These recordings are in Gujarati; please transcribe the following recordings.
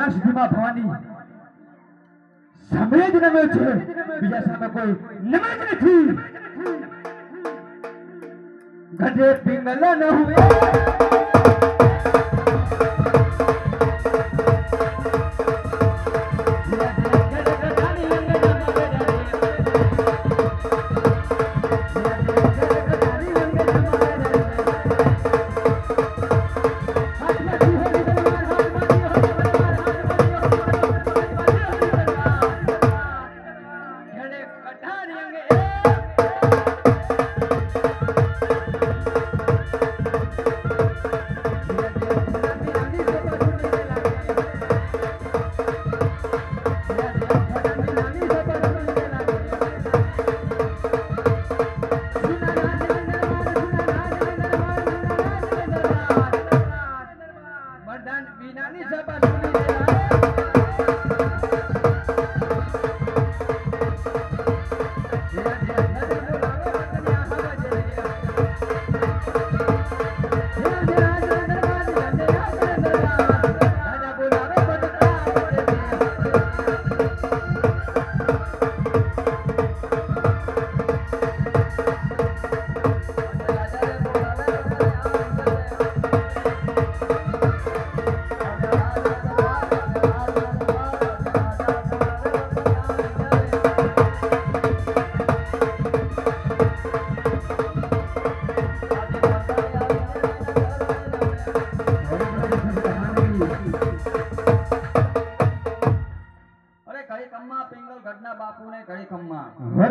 ज्ञान सिद्धि मां भवानी। समेत न मिल चुके बिजनेस में कोई निमित्त नहीं थी। गधे पिंगला न हुए।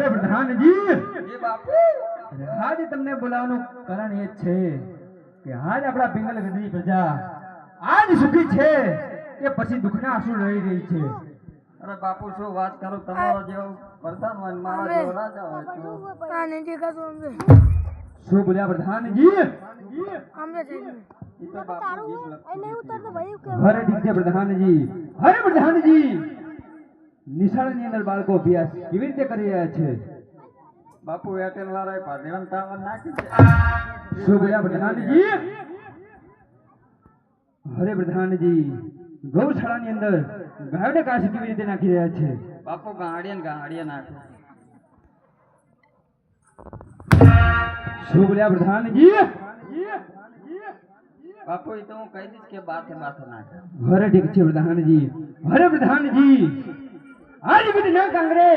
પ્રધાનજી! એ બાપુ! આજ તમને બોલાવવાનું કારણ એ જ છે કે આજ આપણા પિંગલ ગઢની પ્રજા આજ સુખી છે કે પછી દુઃખના આંસુ રહી રહી છે. અરે બાપુ શું વાત કરો? તમારો જેવો પ્રધાન હોય મારા જેવો રાજા હોય શું બોલ્યા પ્રધાનજી? હરે ઠીક છે પ્રધાનજી હરે પ્રધાનજી! નિશાળની અંદર બાળકો અભ્યાસ કેવી રીતે કરી રહ્યા છે? બાપુ એરટેલ વાળાએ ભાદેવન ટાવર નાખી છે શું બોલ્યા પ્રધાનજી? હરે પ્રધાનજી ગૌશાળાની અંદર ગાયોને કાશ કેવી રીતે નાખી રહ્યા છે? બાપુ ગાડીએ ગાડીએ નાખે. શું બોલ્યા પ્રધાનજી? બાપુ એ તો હું કહી દઈશ કે બાથે બાથે નાખે. હરે ઠીક છે પ્રધાનજી. હરે પ્રધાનજી આજ ગઢના કાંગરે.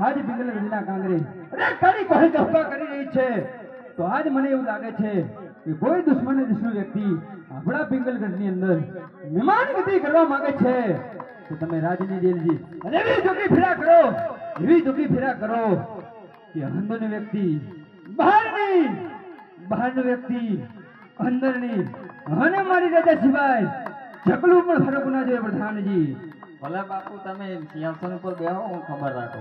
આજ ગઢના કાંગરે. અરે કાળી કોઈ ચૌકા કરી રહી છે. તો આજ મને એવું લાગે છે કે કોઈ દુશ્મન દુશ્મન વ્યક્તિ આપણા પિંગલગઢની અંદર મહેમાન ગતિ કરવા માંગે છે. તો તમે રાજની જેલજી અને એવી જોકી ફેરા કરો. એવી જોકી ફેરા કરો કે અંદરનો વ્યક્તિ બહારની, બહારનો વ્યક્તિ અંદરની અને મારી રાજા સિવાય ચકલું પણ ફરક ના જોઈએ, પ્રધાનજી. ભલે બાપુ તમે સિંહાસન ઉપર બેહો હું ખબર રાખો.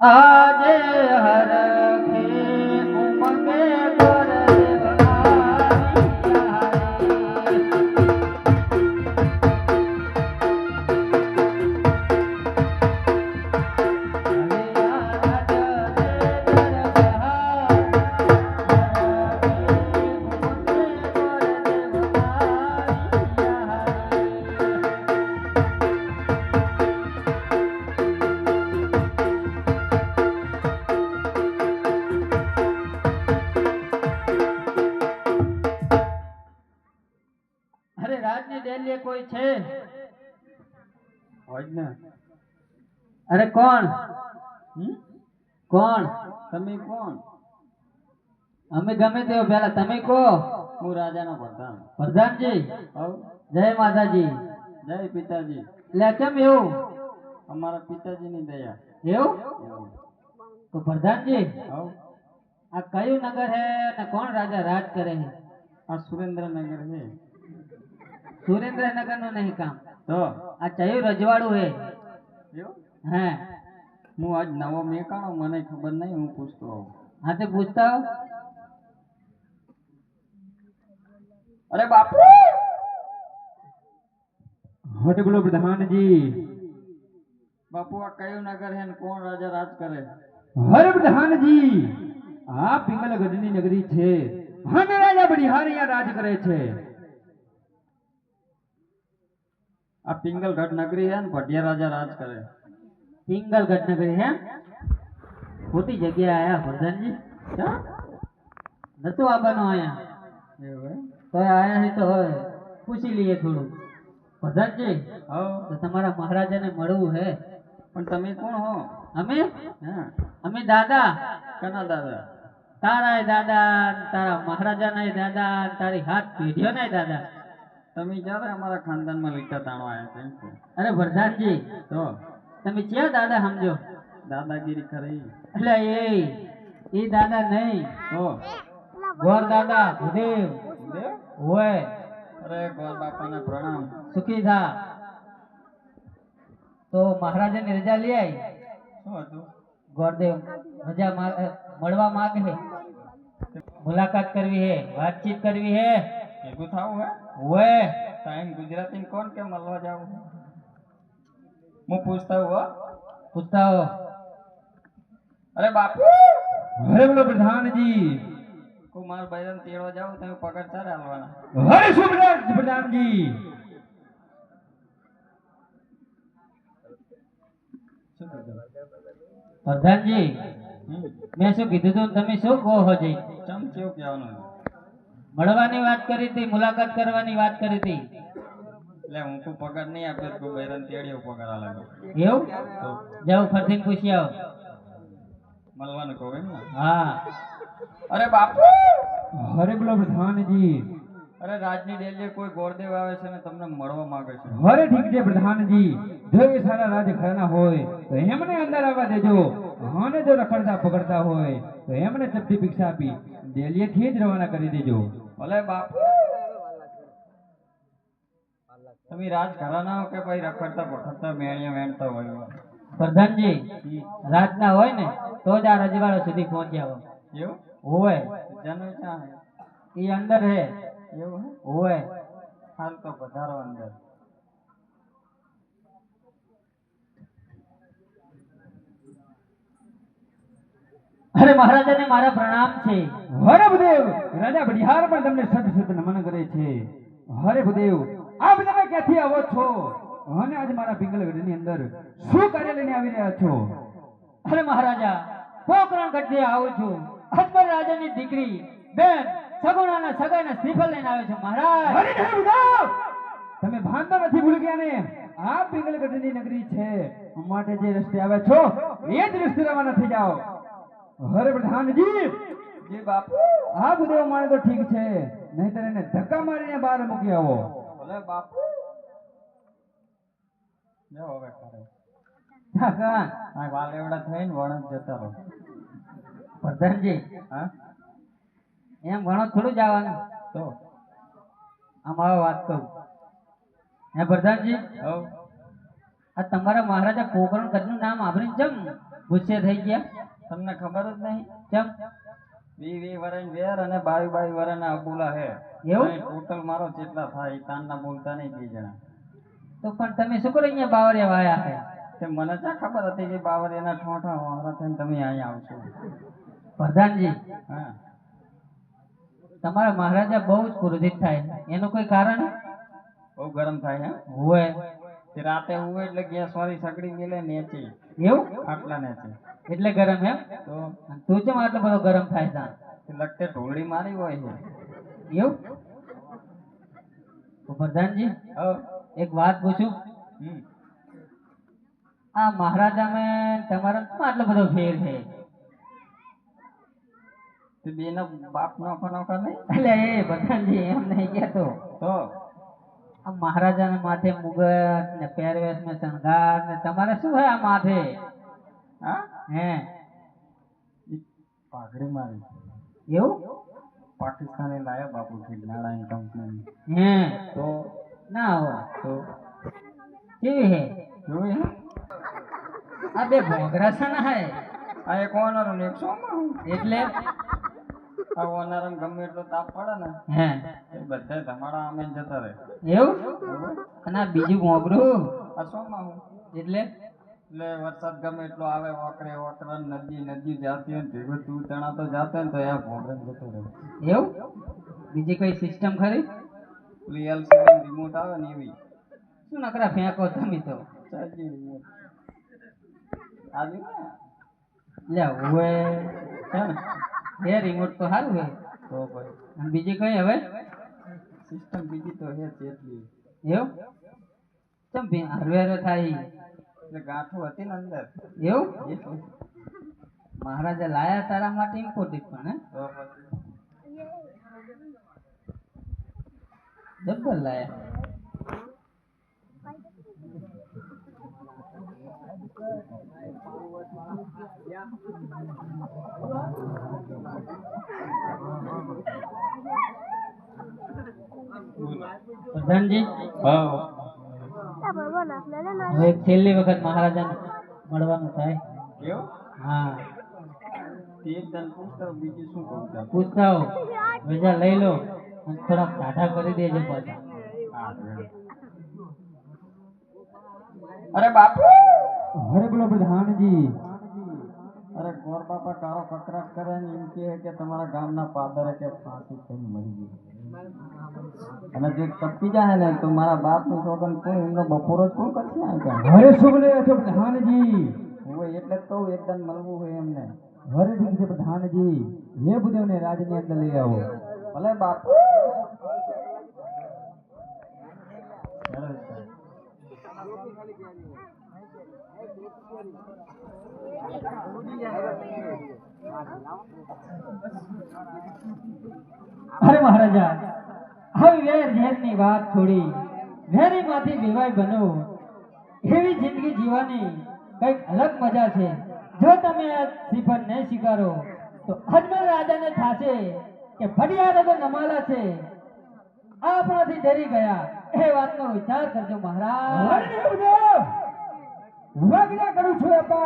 આજે હરખે ઉમંગે અરે કોણ? કોણ? તમે કોણ? અમે ગમે તેવો પેલા તમે કહો. હું રાજાનો પ્રધાન. પ્રધાનજી. જય માતાજી. જય પિતાજી. એટલે કેમ એવું? અમારા પિતાજીની દયા. એવું? તો પ્રધાનજી આ કયું નગર હે ને કોણ રાજા રાજ કરે હે? આ સુરેન્દ્રનગર છે સુરેન્દ્રનગરનું નહીં કામ. તો? આ ચયું રજવાડું હે. એવું? હે હું આજ નવો મેકાણો મને ખબર નહીં હું પૂછતો હોઉં. હા તે પૂછતા. અરે બાપુ! હટ બોલો પ્રધાનજી. બાપુ આ કયું નગર હે ને કોણ રાજા રાજ કરે? હરે પ્રધાનજી આ પિંગલગઢની નગરી છે. હને રાજા અહીંયા રાજ કરે છે. આ પિંગલગઢ નગરી હે ને ભટિયા રાજા રાજ કરે. પિંગલગઢ નગરી હે? ખોટી જગ્યા આયા પ્રધાનજી ચા? નતું આવવાનું આયા તો આયા હે તો હોય પૂછી લઈએ થોડું. પ્રધાનજી તો તમારા મહારાજાને મળવું હે. પણ તમે કોણ હો? અમે? અમે દાદા. કના દાદા? તારા દાદા તારા મહારાજા ના દાદા તારી હાથ પેઢીઓના દાદા. તમે જ્યારે અમારા ખાનદાનમાં લીટા તાણવા આવ્યા છે અરે વરદાનજી તો? તમે ક્યાં દાદા સમજો. દાદાગીરી કરી. એટલે એ એ દાદા નહીં. તો? ગોર દાદા ભૂદેવ. હોય. અરે ગોર બાપાને પ્રણામ. સુખી થા. તો મહારાજાની રજા લઈ આવી શું હતું? ગોરદેવ રજા મળવા માંગે છે મુલાકાત કરવી હે વાતચીત કરવી હે. ભેગું થવું હે? હોય. ટાઈમ ગુજરાતી કોણ કે મળવા જાવું? હું પૂછતા હું. પૂછતા હો અરે બાપુ! હરે બોલો પ્રધાનજી. કુમાર મારા બૈરન તેડવા જાઉં તમે પગાર ચારે હાલવાના. હરે સુભદ્રા પ્રધાનજી. પ્રધાનજી મેં શું કીધું તું તમે શું કહો છો જી ચમ કેવું કહેવાનું મળવાની વાત કરી હતી મુલાકાત કરવાની વાત કરી હતી. એટલે હું કોઈ પગાર નહીં આપે તો બેરન તેડ્યો પગાર આલે એવું? જાવ ફરથી પૂછી આવો. મળવાનું કહો એમ હા. અરે બાપુ! હરે બોલો પ્રધાનજી. અરે રાજની ડેલીએ કોઈ ગોરદેવ આવે છે ને તમને મળવા માંગે છે? હરે ઠીક છે પ્રધાનજી. જો એ સારા રાજ ખરાના હોય તો એમને અંદર આવવા દેજો. અને જો રખડતા પકડતા હોય તો એમને ચપટી ભિક્ષા આપી ડેલીએથી જ રવાના કરી દેજો. ભલે બાપુ! તમે રાજઘરાના હો કે ભાઈ રખડતા પકડતા મેણિયા વેણતા હોય પ્રધાનજી રાતના હોય ને તો જ આ રજવાડા સુધી પહોંચ્યા હોય એવું? હોય જનું ક્યાં હે? એ અંદર હે. એવું હોય હાલ તો પધારો અંદર. અરે મહારાજાને મારા પ્રણામ છે. હરે ભદેવ! રાજા બિહાર પણ તમને સત સત નમન કરે છે. હરે ભદેવ! આપ તમે ક્યાંથી આવો છો? અને આજે મારા પિંગલગઢની અંદર શું કાર્ય લઈને આવી રહ્યા છો? અરે મહારાજા પોકરણ ગઢથી આવું છું. અકબર રાજાની દીકરી બેન સગુણાના સગાના શ્રીફળ લઈને આવે છે મહારાજ. તમે ભાનતા નથી ભૂલી ગયા ને? આ પિંગલગઢની નગરી છે. માટે જે રસ્તે આવ્યા છો એ જ રસ્તે રવાના થઈ જાઓ. હરે પ્રધાનજી! જે બાપુ. આ બધું માણે તો ઠીક છે. નહીતર એને ધક્કા મારીને બહાર મૂકી આવો. ભલે બાપુ. જાઓ હવે કરે કાકા, આ વાલ એવડા થઈને વણ જ જતા રહો. પ્રધાનજી હા? એમ ઘણો થોડું જવાનું તો? આમ હવે વાત કહું હે પ્રધાનજી હવ. આ તમારા મહારાજા પોકરણ કદનું નામ આભરી જમ ગુસ્સે થઈ ગયા? તમને ખબર જ નહીં? ચમ? વી વી વરણ વેર અને બાવી બાવી વરણ અબુલા હે. એવું? ટોટલ મારો જેટલા થાય તાન ના બોલતા નહીં બે જણા. તો પણ તમે શું કરો અહીંયા બાવરિયા વાયા છે તે મને ક્યાં ખબર હતી કે બાવરિયાના ઠોઠા વાળા થઈને તમે અહીંયા આવશો? પ્રધાનજી. હા. તમારા મહારાજા બહુ જ ક્રોધિત થાય એનું કોઈ કારણ? બહુ ગરમ થાય હે. હોય. રાતે હોય એટલે ગેસ વાળી સગડી મેલે નેચી. એવું? ખાટલા છે. એટલે ગરમ એમ? તો તું ચમ આટલો બધો ગરમ થાય તા લટ્ટે ઢોળી મારી હોય છે. એવું? તો પ્રધાનજી એક વાત પૂછું? આ આ મહારાજામાં તમારા શું આટલો બધો ફેર છે? બે ના બાપ નોખા નોખા નહીં? એટલે એ પ્રધાનજી એમ નહીં કહેતો. તો? મહારાજાના માથે મુગટ ને પહેરવેશ ને શણગાર ને તમારે શું હોય આ માથે? હા? હે? પાઘડી મારી. એવું? પાકિસ્તાને લાયા બાપુજી નારાયણ કંપની હે? તો? ના હોય. તો? કેવી હે? જોઈ હે? આ બે ભોગરા છે ને હે? આ એક ઓનર ને એક સોમાં એટલે? આ ગમે એટલો તાપ પડે ને હે. એ બધા ધમાડા આમે જતા રહે. એવું? અને આ બીજું ભોગરું આ સોમાં એટલે? એટલે વરસાદ ગમે એટલો આવે ઓકરે ઓકરે નદી નદી જાતી હોય ભેગું તું તણા તો જાતે ને તો એ ભોગરે જતો રહે. એવું? બીજી કોઈ સિસ્ટમ ખરી? પેલી એલસીડી રિમોટ આવે ને એવી. શું નકરા ફેંકો તમે તો? ચાલજી રિમોટ આજુ લે હવે. હે ને? હે રિમોટ તો સારું હે. તો ભાઈ અને બીજી કઈ હવે? સિસ્ટમ બીજી તો હે ચેટલી એવું? ચમ ભી હરવે હરવે થાય. એટલે ગાંઠું હતી ને અંદર. એવું? એટલે. મહારાજા લાયા તારા માટે ઇમ્પોર્ટન્ટ પણ હે? તો પછી. જબ્બર લાયા. પ્રધાનજી? હવે છેલ્લી વખત મળવાનું થાય. હા. પૂછતા હો. વિઝા લઈ લો અને થોડાક ટાઢા કરી દેજો પાછા. અરે બાપુ! અરે બોલો પ્રધાનજી. અરે ગોર બાપા કારો કકરાટ કરે ને એમ કહે કે તમારા ગામના પાદરે કે ફાંસી થઈને મરી ગયું. અને જે તપી જાય ને તો મારા બાપનું છોકન કોઈ એમનો બપોરો જ કોણ કરશે આ? હરે બોલે છો પ્રધાનજી. હું એટલે જ કહું એકદમ મળવું હોય એમને. હરે ઠીક છે પ્રધાનજી હે ભદેવને રાજની અંદર લઈ આવો. ભલે બાપુ સાહેબ. અરે મહારાજા, હવે વેર ઝેરની વાત છોડી વેરીમાંથી વિવાય બનો. એવી જિંદગી જીવવાની કંઈક અલગ મજા છે. જો તમે આ શ્રીફળ નહીં સ્વીકારો, તો અજમલ રાજાને થાશે કે ફરિયાદ તો નમાલા છે. આપણાથી ડરી ગયા. એ વાતનો વિચાર કરજો મહારાજ.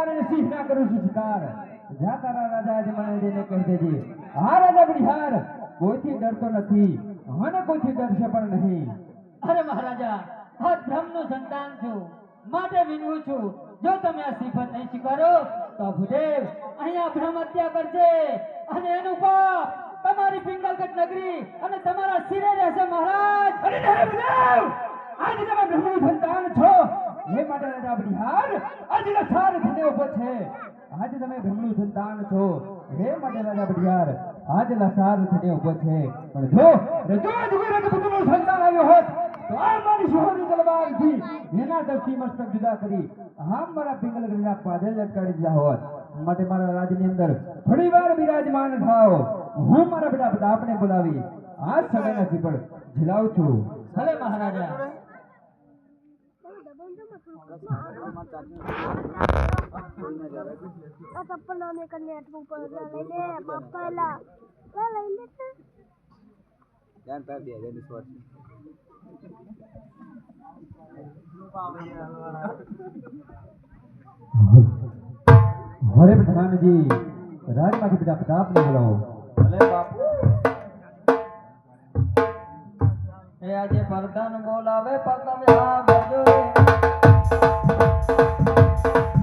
અને સિંહના કરું છું શિકાર. જા તારા રાજા આજે મને જઈને કહી દેજે હા રાજા બિહાર કોઈથી ડરતો નથી. મને કોઈથી ડરશે પણ નહીં. અરે મહારાજા આ બ્રહ્મનું સંતાન છું. માટે વિનવું છું. જો તમે આ સિફત નહીં સ્વીકારો તો ભૂદેવ અહીંયા બ્રહ્મ હત્યા કરશે. અને એનું પાપ તમારી પિંગલગઢ નગરી અને તમારા શિરે રહેશે મહારાજ. અરે ભૂદેવ! આજે તમે બ્રહ્મનું સંતાન છો? એ માટે રાજા બિહાર આજે લસાર થને ઊભો છે. આજે તમે બ્રહ્મનું સંતાન છો. હે માટે રાજા બિહાર આજે લસાર થને ઊભો છે. પણ જો રજો જુગે રજપૂતનું સંતાન આવ્યો હોત, તો આ મારી શોહરી તલવારથી એના દર્શી મસ્તક જુદા કરી આમ મારા પિંગલ પિંગલગઢના પાદે લટકાડી દીધા હોત. માટે મારા રાજની અંદર થોડી વાર બિરાજમાન થાઓ. હું મારા બેટા આપને બોલાવી આ સમયના પણ ઝીલાવું છું. ભલે મહારાજા. આ ચપ્પલ નામે કરીને એટલું ઉપર લઈ લે બાપા લઈ લે છે હરે પ્રધાનજી રાજમાંથી બેટા પ્રતાપને બોલાવો ભલે બાપુ એ આજે પ્રધાન બોલાવે પ્રતાપે thank you